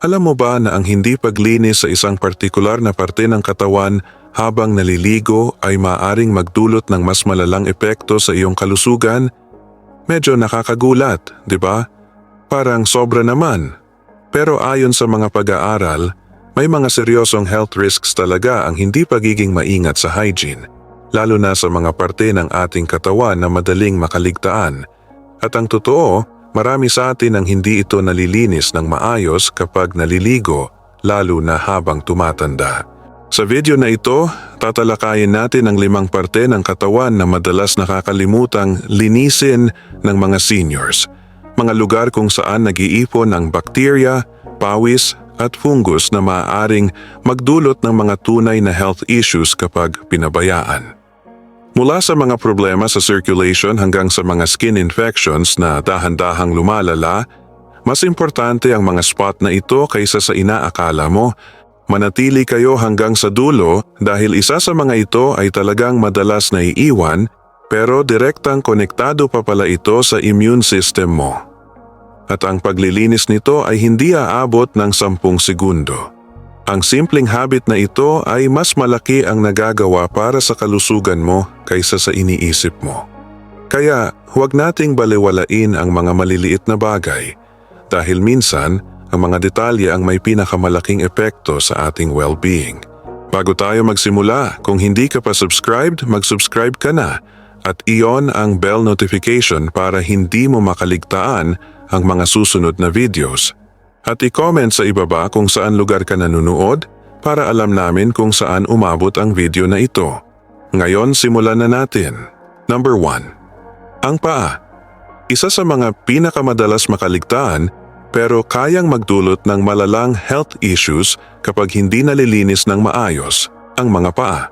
Alam mo ba na ang hindi paglinis sa isang partikular na parte ng katawan habang naliligo ay maaring magdulot ng mas malalang epekto sa iyong kalusugan? Medyo nakakagulat, di ba? Parang sobra naman. Pero ayon sa mga pag-aaral, may mga seryosong health risks talaga ang hindi pagiging maingat sa hygiene, lalo na sa mga parte ng ating katawan na madaling makaligtaan. At ang totoo, marami sa atin ang hindi ito nalilinis ng maayos kapag naliligo, lalo na habang tumatanda. Sa video na ito, tatalakayin natin ang limang parte ng katawan na madalas nakakalimutang linisin ng mga seniors. Mga lugar kung saan nag-iipon ang bakterya, pawis at fungus na maaaring magdulot ng mga tunay na health issues kapag pinabayaan. Mula sa mga problema sa circulation hanggang sa mga skin infections na dahan-dahang lumalala, mas importante ang mga spot na ito kaysa sa inaakala mo. Manatili kayo hanggang sa dulo dahil isa sa mga ito ay talagang madalas na iiwan pero direktang konektado pa pala ito sa immune system mo. At ang paglilinis nito ay hindi aabot ng 10 segundo. Ang simpleng habit na ito ay mas malaki ang nagagawa para sa kalusugan mo kaysa sa iniisip mo. Kaya huwag nating baliwalain ang mga maliliit na bagay dahil minsan ang mga detalye ang may pinakamalaking epekto sa ating well-being. Bago tayo magsimula, kung hindi ka pa subscribed, mag-subscribe ka na at iyon ang bell notification para hindi mo makaligtaan ang mga susunod na videos. At i-comment sa ibaba kung saan lugar ka nanonood para alam namin kung saan umabot ang video na ito. Ngayon simulan na natin. Number 1. Ang paa. Isa sa mga pinakamadalas makaligtaan pero kayang magdulot ng malalang health issues kapag hindi nalilinis ng maayos ang mga paa.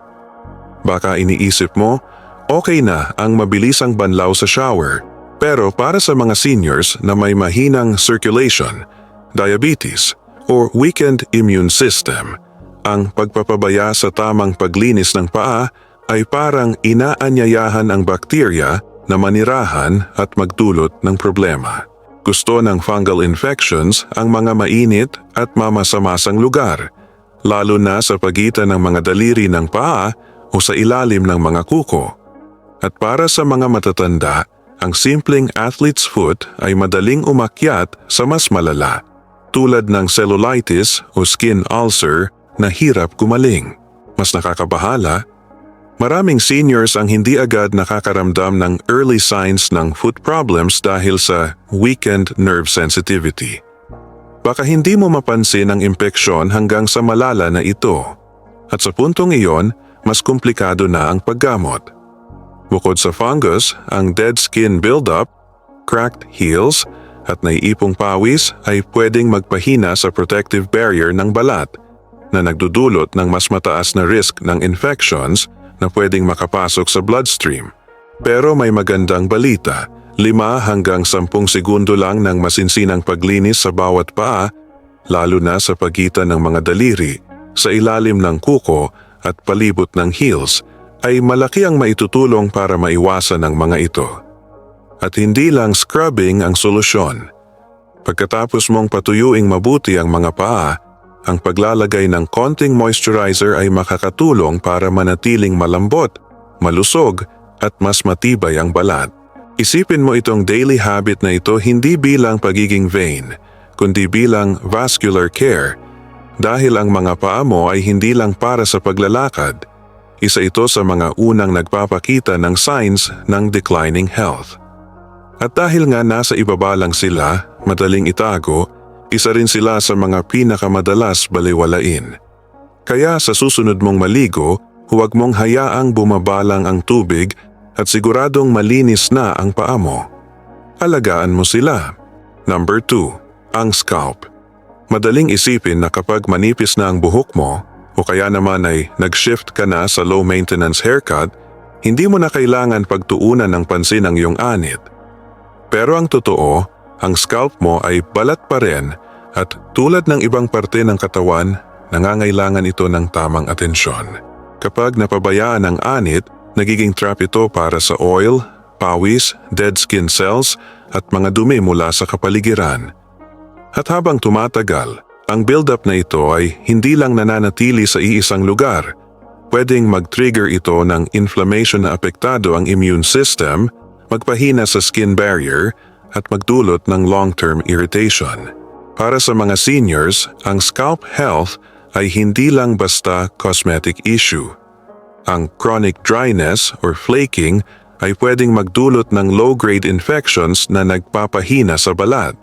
Baka iniisip mo, okay na ang mabilisang banlaw sa shower pero para sa mga seniors na may mahinang circulation, diabetes, or weakened immune system, ang pagpapabaya sa tamang paglinis ng paa ay parang inaanyayahan ang bakterya na manirahan at magdulot ng problema. Gusto ng fungal infections ang mga mainit at mamasamasang lugar, lalo na sa pagitan ng mga daliri ng paa o sa ilalim ng mga kuko. At para sa mga matatanda, ang simpleng athlete's foot ay madaling umakyat sa mas malala, tulad ng cellulitis o skin ulcer na hirap gumaling. Mas nakakabahala, maraming seniors ang hindi agad nakakaramdam ng early signs ng foot problems dahil sa weakened nerve sensitivity. Baka hindi mo mapansin ang impeksyon hanggang sa malala na ito. At sa puntong iyon, mas komplikado na ang paggamot. Bukod sa fungus, ang dead skin buildup, cracked heels, at naiipong pawis ay pwedeng magpahina sa protective barrier ng balat na nagdudulot ng mas mataas na risk ng infections na pwedeng makapasok sa bloodstream. Pero may magandang balita, 5 hanggang 10 segundo lang ng masinsinang paglinis sa bawat paa, lalo na sa pagitan ng mga daliri, sa ilalim ng kuko at palibot ng heels, ay malaki ang maitutulong para maiwasan ang mga ito. At hindi lang scrubbing ang solusyon. Pagkatapos mong patuyuing mabuti ang mga paa, ang paglalagay ng konting moisturizer ay makakatulong para manatiling malambot, malusog at mas matibay ang balat. Isipin mo itong daily habit na ito hindi bilang pagiging vain, kundi bilang vascular care dahil ang mga paa mo ay hindi lang para sa paglalakad. Isa ito sa mga unang nagpapakita ng signs ng declining health. At dahil nga nasa ibaba lang sila, madaling itago, isa rin sila sa mga pinakamadalas baliwalain. Kaya sa susunod mong maligo, huwag mong hayaang bumabalang ang tubig at siguradong malinis na ang paa mo. Alagaan mo sila. Number 2. Ang scalp. Madaling isipin na kapag manipis na ang buhok mo o kaya naman ay nag-shift ka na sa low maintenance haircut, hindi mo na kailangan pagtuunan ng pansin ang iyong anit. Pero ang totoo, ang scalp mo ay balat pa rin at tulad ng ibang parte ng katawan, nangangailangan ito ng tamang atensyon. Kapag napabayaan ang anit, nagiging trap ito para sa oil, pawis, dead skin cells at mga dumi mula sa kapaligiran. At habang tumatagal, Ang build-up na ito ay hindi lang nananatili sa iisang lugar. Pwedeng mag-trigger ito ng inflammation na apektado ang immune system, magpahina sa skin barrier, at magdulot ng long-term irritation. Para sa mga seniors, ang scalp health ay hindi lang basta cosmetic issue. Ang chronic dryness or flaking ay pwedeng magdulot ng low-grade infections na nagpapahina sa balat.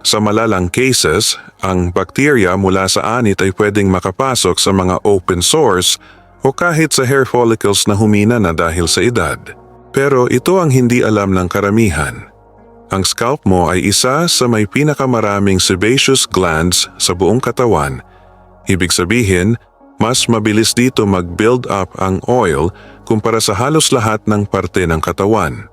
Sa malalang cases, ang bakterya mula sa anit ay pwedeng makapasok sa mga open sores o kahit sa hair follicles na humina na dahil sa edad. Pero ito ang hindi alam ng karamihan. Ang scalp mo ay isa sa may pinakamaraming sebaceous glands sa buong katawan. Ibig sabihin, mas mabilis dito mag-build up ang oil kumpara sa halos lahat ng parte ng katawan.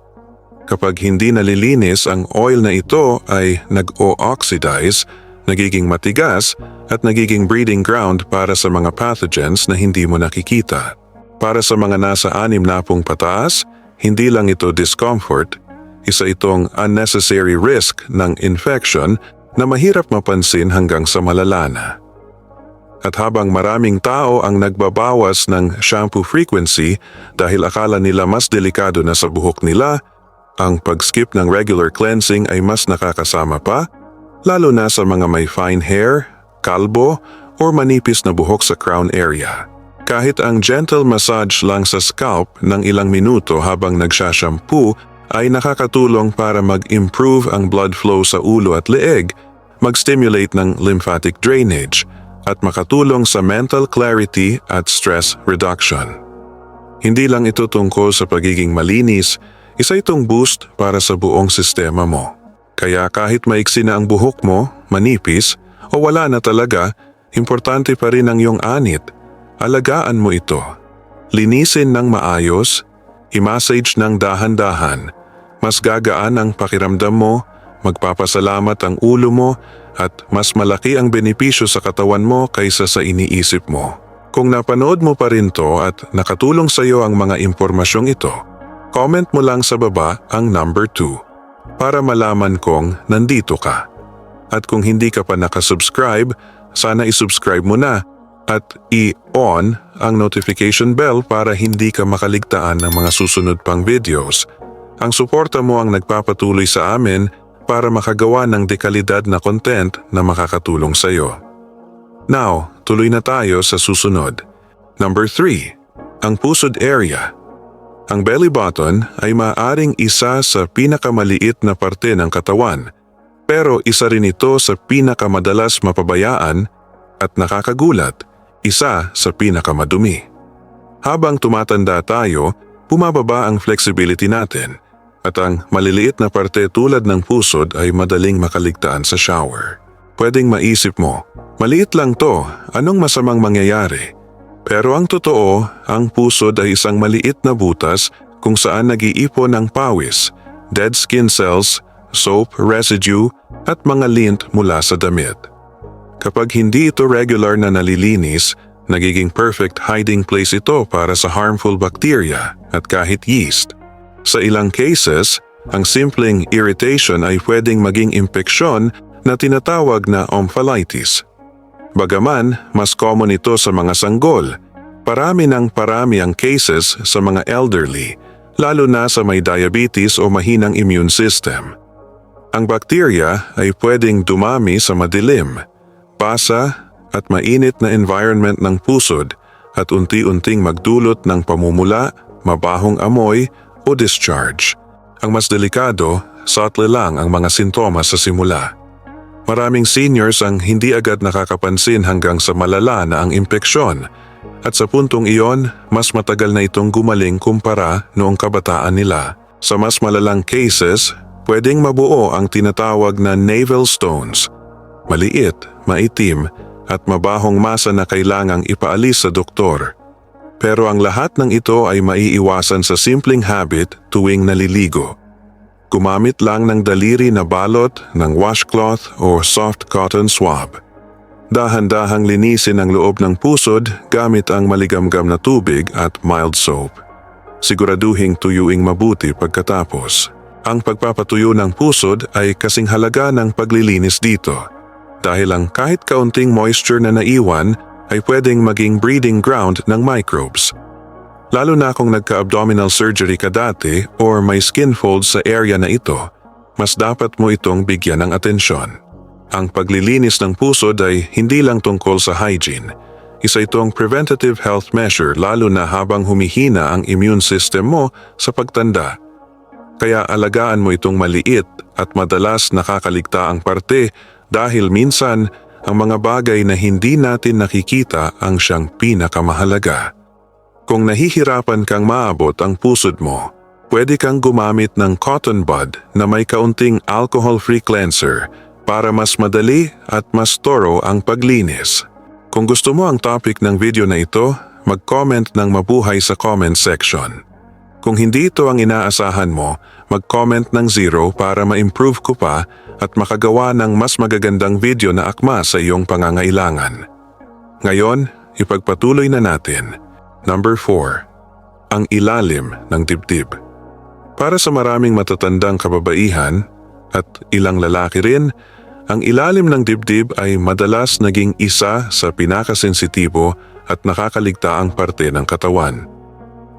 Kapag hindi nalilinis ang oil na ito ay nag-o-oxidize, nagiging matigas at nagiging breeding ground para sa mga pathogens na hindi mo nakikita. Para sa mga nasa anim na pong pataas, hindi lang ito discomfort, isa itong unnecessary risk ng infection na mahirap mapansin hanggang sa malala na. At habang maraming tao ang nagbabawas ng shampoo frequency dahil akala nila mas delikado na sa buhok nila, ang pag-skip ng regular cleansing ay mas nakakasama pa, lalo na sa mga may fine hair, kalbo, or manipis na buhok sa crown area. Kahit ang gentle massage lang sa scalp ng ilang minuto habang nagsashampoo ay nakakatulong para mag-improve ang blood flow sa ulo at leeg, mag-stimulate ng lymphatic drainage, at makatulong sa mental clarity at stress reduction. Hindi lang ito tungkol sa pagiging malinis, isa itong boost para sa buong sistema mo. Kaya kahit maiksi na ang buhok mo, manipis, o wala na talaga, importante pa rin ang iyong anit. Alagaan mo ito. Linisin ng maayos, i-massage ng dahan-dahan, mas gagaan ang pakiramdam mo, magpapasalamat ang ulo mo, at mas malaki ang benepisyo sa katawan mo kaysa sa iniisip mo. Kung napanood mo pa rin to at nakatulong sa iyo ang mga impormasyong ito, comment mo lang sa baba ang number 2 para malaman kong nandito ka. At kung hindi ka pa nakasubscribe, sana isubscribe mo na at i-on ang notification bell para hindi ka makaligtaan ng mga susunod pang videos. Ang suporta mo ang nagpapatuloy sa amin para makagawa ng dekalidad na content na makakatulong sa iyo. Now, tuloy na tayo sa susunod. Number 3. Ang pusod area. Ang belly button ay maaaring isa sa pinakamaliit na parte ng katawan, pero isa rin ito sa pinakamadalas mapabayaan at nakakagulat, isa sa pinakamadumi. Habang tumatanda tayo, bumababa ang flexibility natin at ang maliliit na parte tulad ng pusod ay madaling makaligtaan sa shower. Pwedeng maisip mo, maliit lang to, anong masamang mangyayari? Pero ang totoo, ang pusod ay isang maliit na butas kung saan nag-iipon ng pawis, dead skin cells, soap, residue, at mga lint mula sa damit. Kapag hindi ito regular na nalilinis, nagiging perfect hiding place ito para sa harmful bacteria at kahit yeast. Sa ilang cases, ang simpleng irritation ay pwedeng maging impeksyon na tinatawag na omphalitis. Bagaman, mas common ito sa mga sanggol. Parami ng parami ang cases sa mga elderly, lalo na sa may diabetes o mahinang immune system. Ang bakterya ay pwedeng dumami sa madilim, basa at mainit na environment ng pusod at unti-unting magdulot ng pamumula, mabahong amoy o discharge. Ang mas delikado, subtle lang ang mga sintomas sa simula. Maraming seniors ang hindi agad nakakapansin hanggang sa malala na ang impeksyon at sa puntong iyon, mas matagal na itong gumaling kumpara noong kabataan nila. Sa mas malalang cases, pwedeng mabuo ang tinatawag na navel stones. Maliit, maitim, at mabahong masa na kailangang ipaalis sa doktor. Pero ang lahat ng ito ay maiiwasan sa simpleng habit tuwing naliligo. Gumamit lang ng daliri na balot ng washcloth o soft cotton swab. Dahan-dahang linisin ang loob ng pusod gamit ang maligamgam na tubig at mild soap. Siguraduhing tuyuing mabuti pagkatapos. Ang pagpapatuyo ng pusod ay kasing halaga ng paglilinis dito. Dahil ang kahit kaunting moisture na naiwan ay pwedeng maging breeding ground ng microbes. Lalo na kung nagka-abdominal surgery ka dati or may skin folds sa area na ito, mas dapat mo itong bigyan ng atensyon. Ang paglilinis ng pusod ay hindi lang tungkol sa hygiene. Isa itong preventative health measure lalo na habang humihina ang immune system mo sa pagtanda. Kaya alagaan mo itong maliit at madalas nakakaligta ang parte dahil minsan ang mga bagay na hindi natin nakikita ang siyang pinakamahalaga. Kung nahihirapan kang maabot ang pusod mo, pwede kang gumamit ng cotton bud na may kaunting alcohol-free cleanser para mas madali at mas toro ang paglinis. Kung gusto mo ang topic ng video na ito, mag-comment ng mabuhay sa comment section. Kung hindi ito ang inaasahan mo, mag-comment ng zero para ma-improve ko pa at makagawa ng mas magagandang video na akma sa iyong pangangailangan. Ngayon, ipagpatuloy na natin. Number 4. Ang ilalim ng dibdib. Para sa maraming matatandang kababaihan at ilang lalaki rin, ang ilalim ng dibdib ay madalas naging isa sa pinakasensitibo at nakakaligtaang parte ng katawan.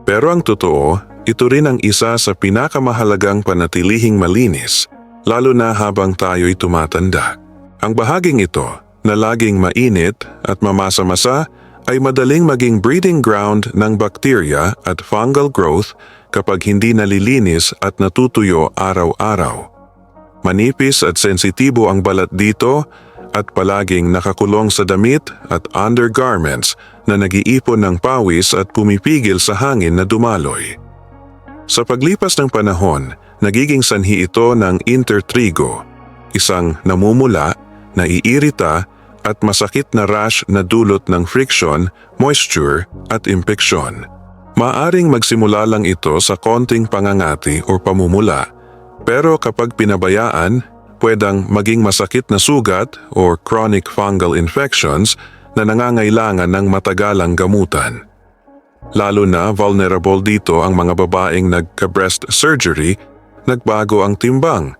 Pero ang totoo, ito rin ang isa sa pinakamahalagang panatilihing malinis, lalo na habang tayo'y tumatanda. Ang bahaging ito, na laging mainit at mamasa-masa, ay madaling maging breeding ground ng bakterya at fungal growth kapag hindi nalilinis at natutuyo araw-araw. Manipis at sensitibo ang balat dito at palaging nakakulong sa damit at undergarments na nagiipon ng pawis at pumipigil sa hangin na dumaloy. Sa paglipas ng panahon, nagiging sanhi ito ng intertrigo, isang namumula, naiirita at masakit na rash na dulot ng friction, moisture at impeksyon. Maaring magsimula lang ito sa konting pangangati o pamumula pero kapag pinabayaan, pwedang maging masakit na sugat or chronic fungal infections na nangangailangan ng matagalang gamutan. Lalo na vulnerable dito ang mga babaeng nagka-breast surgery, nagbago ang timbang,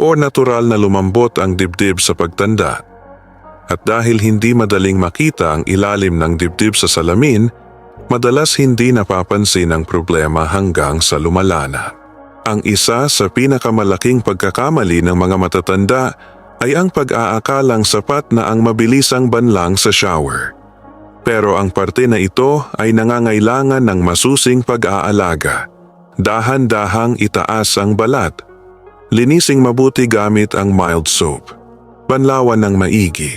o natural na lumambot ang dibdib sa pagtanda. At dahil hindi madaling makita ang ilalim ng dibdib sa salamin, madalas hindi napapansin ang problema hanggang sa lumalana. Ang isa sa pinakamalaking pagkakamali ng mga matatanda ay ang pag-aakalang sapat na ang mabilisang banlang sa shower. Pero ang parte na ito ay nangangailangan ng masusing pag-aalaga. Dahan-dahang itaas ang balat. Linising mabuti gamit ang mild soap. Banlawan ng maigi.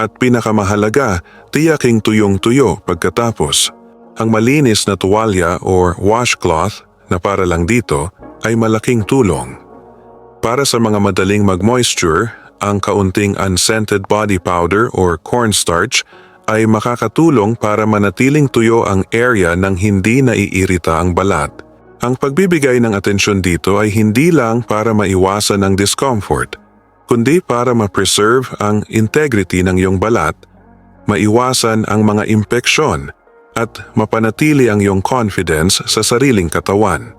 At pinakamahalaga, tiyaking tuyong-tuyo pagkatapos. Ang malinis na tuwalya or washcloth na para lang dito ay malaking tulong. Para sa mga madaling mag-moisture, ang kaunting unscented body powder or cornstarch ay makakatulong para manatiling tuyo ang area ng hindi naiirita ang balat. Ang pagbibigay ng atensyon dito ay hindi lang para maiwasan ang discomfort, kundi para ma-preserve ang integrity ng iyong balat, maiwasan ang mga impeksyon, at mapanatili ang iyong confidence sa sariling katawan.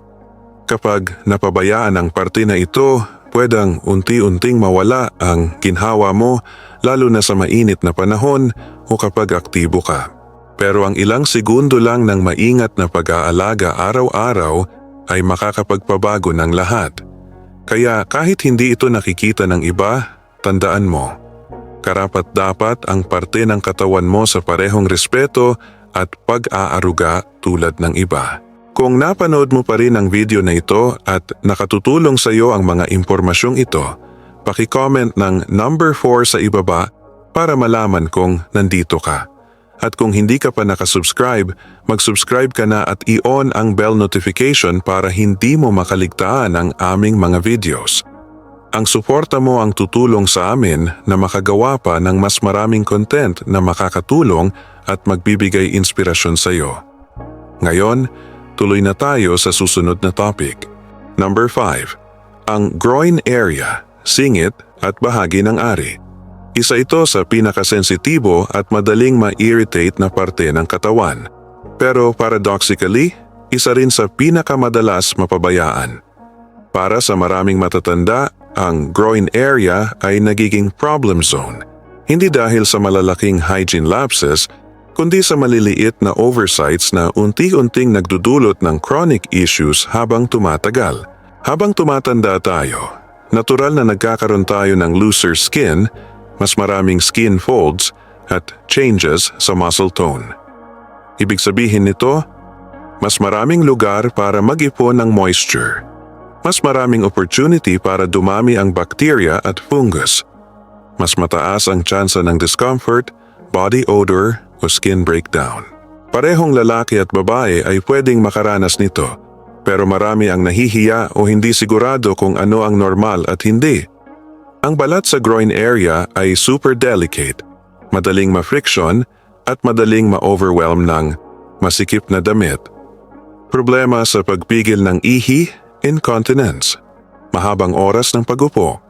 Kapag napabayaan ang parte na ito, pwedang unti-unting mawala ang ginhawa mo lalo na sa mainit na panahon o kapag aktibo ka. Pero ang ilang segundo lang ng maingat na pag-aalaga araw-araw ay makakapagpabago ng lahat. Kaya kahit hindi ito nakikita ng iba, tandaan mo. Karapat dapat ang parte ng katawan mo sa parehong respeto at pag-aaruga tulad ng iba. Kung napanood mo pa rin ang video na ito at nakatutulong sa iyo ang mga impormasyong ito, paki-comment ng number 4 sa ibaba para malaman kung nandito ka. At kung hindi ka pa nakasubscribe, mag-subscribe ka na at i-on ang bell notification para hindi mo makaligtaan ang aming mga videos. Ang suporta mo ang tutulong sa amin na makagawa pa ng mas maraming content na makakatulong at magbibigay inspirasyon sa iyo. Ngayon, Tuloy na tayo sa susunod na topic. Number 5. Ang groin area, singit at bahagi ng ari. Isa ito sa pinakasensitibo at madaling ma-irritate na parte ng katawan. Pero paradoxically, isa rin sa pinakamadalas mapabayaan. Para sa maraming matatanda, ang groin area ay nagiging problem zone. Hindi dahil sa malalaking hygiene lapses, kundi sa maliliit na oversights na unti-unting nagdudulot ng chronic issues habang tumatagal. Habang tumatanda tayo, natural na nagkakaroon tayo ng looser skin, mas maraming skin folds, at changes sa muscle tone. Ibig sabihin nito, mas maraming lugar para mag-ipon ng moisture. Mas maraming opportunity para dumami ang bacteria at fungus. Mas mataas ang tsansa ng discomfort, body odor o skin breakdown. Parehong lalaki at babae ay pwedeng makaranas nito, pero marami ang nahihiya o hindi sigurado kung ano ang normal at hindi. Ang balat sa groin area ay super delicate, madaling ma-friction at madaling ma-overwhelm ng masikip na damit. Problema sa pagpigil ng ihi, incontinence, mahabang oras ng pagupo.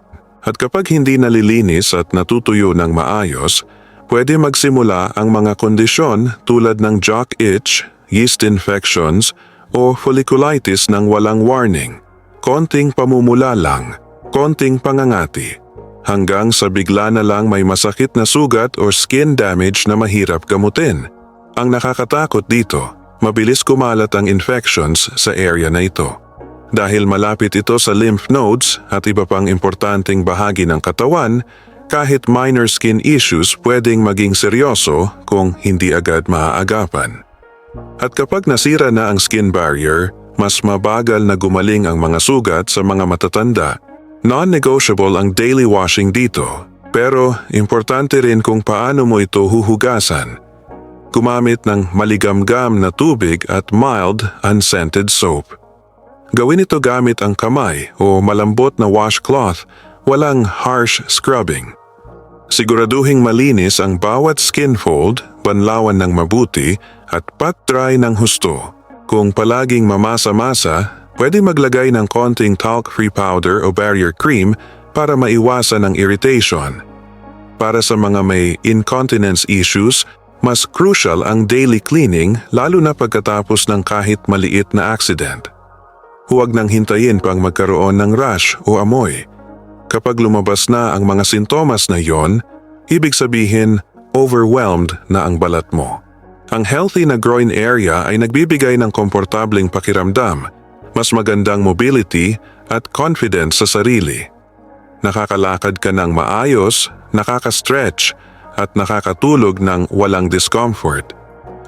At kapag hindi nalilinis at natutuyo ng maayos, pwede magsimula ang mga kondisyon tulad ng jock itch, yeast infections, o folliculitis ng walang warning. Konting pamumula lang, konting pangangati, hanggang sa bigla na lang may masakit na sugat or skin damage na mahirap gamutin. Ang nakakatakot dito, mabilis kumalat ang infections sa area na ito. Dahil malapit ito sa lymph nodes at iba pang importanteng bahagi ng katawan, kahit minor skin issues pwedeng maging seryoso kung hindi agad maaagapan. At kapag nasira na ang skin barrier, mas mabagal na gumaling ang mga sugat sa mga matatanda. Non-negotiable ang daily washing dito, pero importante rin kung paano mo ito huhugasan. Gumamit ng maligamgam na tubig at mild, unscented soap. Gawin ito gamit ang kamay o malambot na washcloth, walang harsh scrubbing. Siguraduhing malinis ang bawat skin fold, banlawan ng mabuti at pat-dry ng husto. Kung palaging mamasa-masa, pwede maglagay ng konting talc-free powder o barrier cream para maiwasan ang irritation. Para sa mga may incontinence issues, mas crucial ang daily cleaning lalo na pagkatapos ng kahit maliit na accident. Huwag nang hintayin pang magkaroon ng rash o amoy. Kapag lumabas na ang mga sintomas na yon, ibig sabihin overwhelmed na ang balat mo. Ang healthy na groin area ay nagbibigay ng komportableng pakiramdam, mas magandang mobility at confidence sa sarili. Nakakalakad ka ng maayos, nakaka-stretch at nakakatulog ng walang discomfort.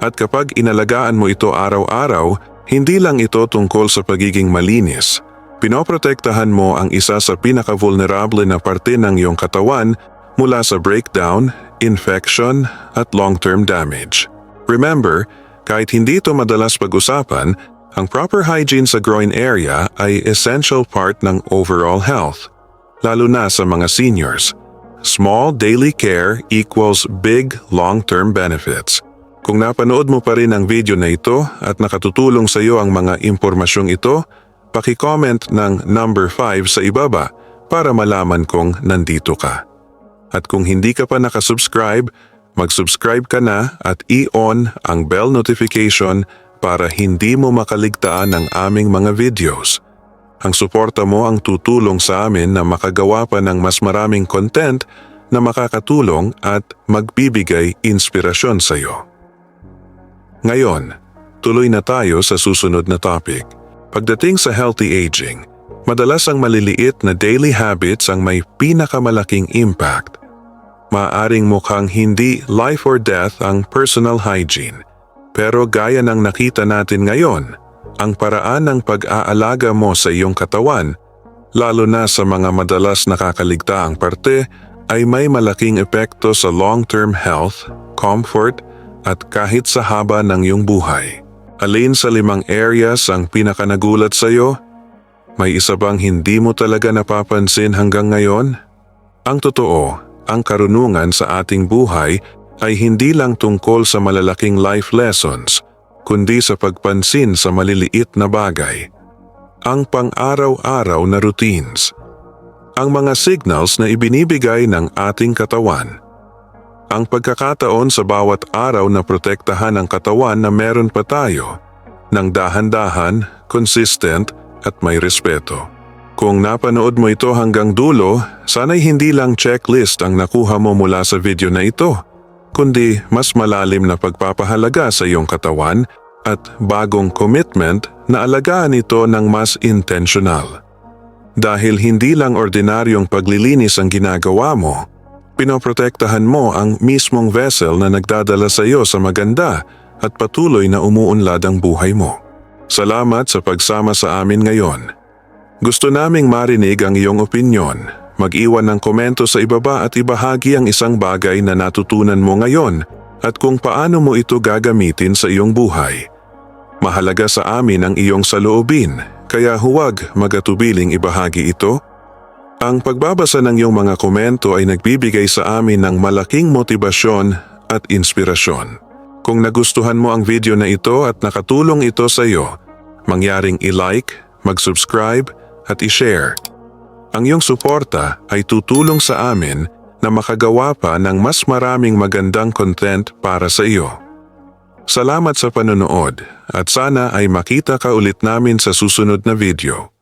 At kapag inalagaan mo ito araw-araw, hindi lang ito tungkol sa pagiging malinis. Pinoprotektahan mo ang isa sa pinaka-vulnerable na parte ng iyong katawan mula sa breakdown, infection at long-term damage. Remember, kahit hindi ito madalas pag-usapan, ang proper hygiene sa groin area ay essential part ng overall health, lalo na sa mga seniors. Small daily care equals big long-term benefits. Kung napanood mo pa rin ang video na ito at nakatutulong sa iyo ang mga impormasyong ito, paki-comment ng number 5 sa ibaba para malaman kong nandito ka. At kung hindi ka pa nakasubscribe, mag-subscribe ka na at i-on ang bell notification para hindi mo makaligtaan ang aming mga videos. Ang suporta mo ang tutulong sa amin na makagawa pa ng mas maraming content na makakatulong at magbibigay inspirasyon sa iyo. Ngayon, tuloy na tayo sa susunod na topic. Pagdating sa healthy aging, madalas ang maliliit na daily habits ang may pinakamalaking impact. Maaring mukhang hindi life or death ang personal hygiene. Pero gaya ng nakita natin ngayon, ang paraan ng pag-aalaga mo sa iyong katawan, lalo na sa mga madalas nakakaligtaang parte, ay may malaking epekto sa long-term health, comfort, at kahit sa haba ng iyong buhay. Alin sa limang areas ang pinakanagulat sa iyo? May isa bang hindi mo talaga napapansin hanggang ngayon? Ang totoo, ang karunungan sa ating buhay ay hindi lang tungkol sa malalaking life lessons, kundi sa pagpansin sa maliliit na bagay. Ang pang-araw-araw na routines. Ang mga signals na ibinibigay ng ating katawan – ang pagkakataon sa bawat araw na protektahan ang katawan na meron pa tayo, ng dahan-dahan, consistent at may respeto. Kung napanood mo ito hanggang dulo, sana'y hindi lang checklist ang nakuha mo mula sa video na ito, kundi mas malalim na pagpapahalaga sa iyong katawan at bagong commitment na alagaan ito ng mas intentional. Dahil hindi lang ordinaryong paglilinis ang ginagawa mo, pinoprotektahan mo ang mismong vessel na nagdadala sa iyo sa maganda at patuloy na umuunlad ang buhay mo. Salamat sa pagsama sa amin ngayon. Gusto naming marinig ang iyong opinyon. Mag-iwan ng komento sa ibaba at ibahagi ang isang bagay na natutunan mo ngayon at kung paano mo ito gagamitin sa iyong buhay. Mahalaga sa amin ang iyong saloobin, kaya huwag magatubiling ibahagi ito. Ang pagbabasa ng iyong mga komento ay nagbibigay sa amin ng malaking motibasyon at inspirasyon. Kung nagustuhan mo ang video na ito at nakatulong ito sa iyo, mangyaring i-like, mag-subscribe at i-share. Ang iyong suporta ay tutulong sa amin na makagawa pa ng mas maraming magandang content para sa iyo. Salamat sa panonood at sana ay makita ka ulit namin sa susunod na video.